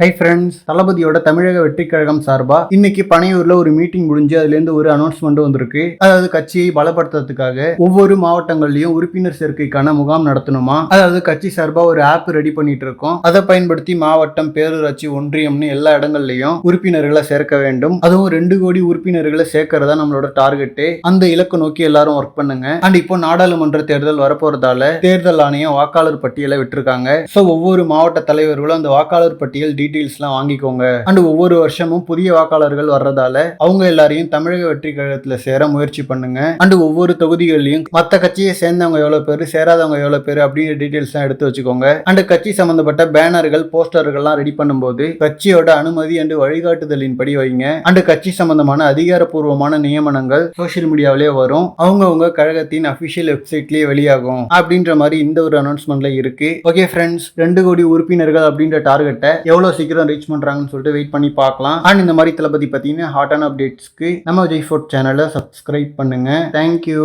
Hi friends தளபதியோட தமிழக வெற்றி கழகம் சார்பா இன்னைக்கு பனையூர்ல ஒரு மீட்டிங் முடிஞ்சு அதுல இருந்து ஒரு அனௌன்ஸ்மெண்ட் வந்திருக்கு. அதாவது கட்சியை பலப்படுத்துறதுக்காக ஒவ்வொரு மாவட்டங்கள்லயும் உறுப்பினர் சேர்க்கைக்கான முகாம் நடத்தணுமா? அதாவது கட்சி சார்பா ஒரு ஆப் ரெடி பண்ணிட்டு இருக்கோம் அதை பயன்படுத்தி மாவட்டம் பேரூராட்சி ஒன்றியம்னு எல்லா இடங்கள்லயும் உறுப்பினர்களை சேர்க்க வேண்டும். அதுவும் ரெண்டு கோடி உறுப்பினர்களை சேர்க்கறதா நம்மளோட டார்கெட்டு அந்த இலக்கு நோக்கி எல்லாரும் ஒர்க் பண்ணுங்க. அண்ட் இப்போ நாடாளுமன்ற தேர்தல் வரப்போறதால தேர்தல் ஆணையம் வாக்காளர் பட்டியலை விட்டுருக்காங்க. ஸோ ஒவ்வொரு மாவட்ட தலைவர்களும் அந்த வாக்காளர் பட்டியல் டீட்டெயில்ஸ்லாம் வாங்கிக்கோங்க. அண்ட் ஒவ்வொரு வருஷமும் புதிய வாக்காளர்கள் வர்றதால அவங்க எல்லாரையும் தமிழக வெற்றி கழகத்தில் சேர முயற்சி பண்ணுங்க. அண்ட் ஒவ்வொரு தொகுதிகள்லையும் மற்ற கட்சியை சேர்ந்தவங்க எவ்வளோ பேர் சேராதவங்க எவ்வளவு பேர் அப்படிங்கிற டீட்டெயில்ஸ்லாம் எடுத்து வச்சுக்கோங்க. அண்ட் கட்சி சம்பந்தப்பட்ட பேனர்கள் போஸ்டர்கள்லாம் ரெடி பண்ணும்போது கட்சியோட அனுமதி அண்டு வழிகாட்டுதலின் படி வைங்க. அண்ட் கட்சி சம்பந்தமான அதிகாரப்பூர்வமான நியமனங்கள் சோஷியல் மீடியாவிலே வரும். அவங்கவுங்க கழகத்தின் அபிஷியல் வெப்சைட்லயே வெளியாகும். அப்படின்ற மாதிரி இந்த ஒரு அனௌன்ஸ்மெண்ட்ல இருக்கு. ஓகே ஃப்ரெண்ட்ஸ் ரெண்டு கோடி உறுப்பினர்கள் அப்படின்ற டார்கெட்டை எவ்வளவு சீக்கிரம் ரீச் பண்றாங்கன்னு சொல்லிட்டு வெயிட் பண்ணி பார்க்கலாம். அண்ட் இந்த மாதிரி தளபதி பத்தின ஹாட்டான அப்டேட்ஸ்க்கு நம்ம விஜய் ஃபுட் சேனலை சப்ஸ்கிரைப் பண்ணுங்க. Thank you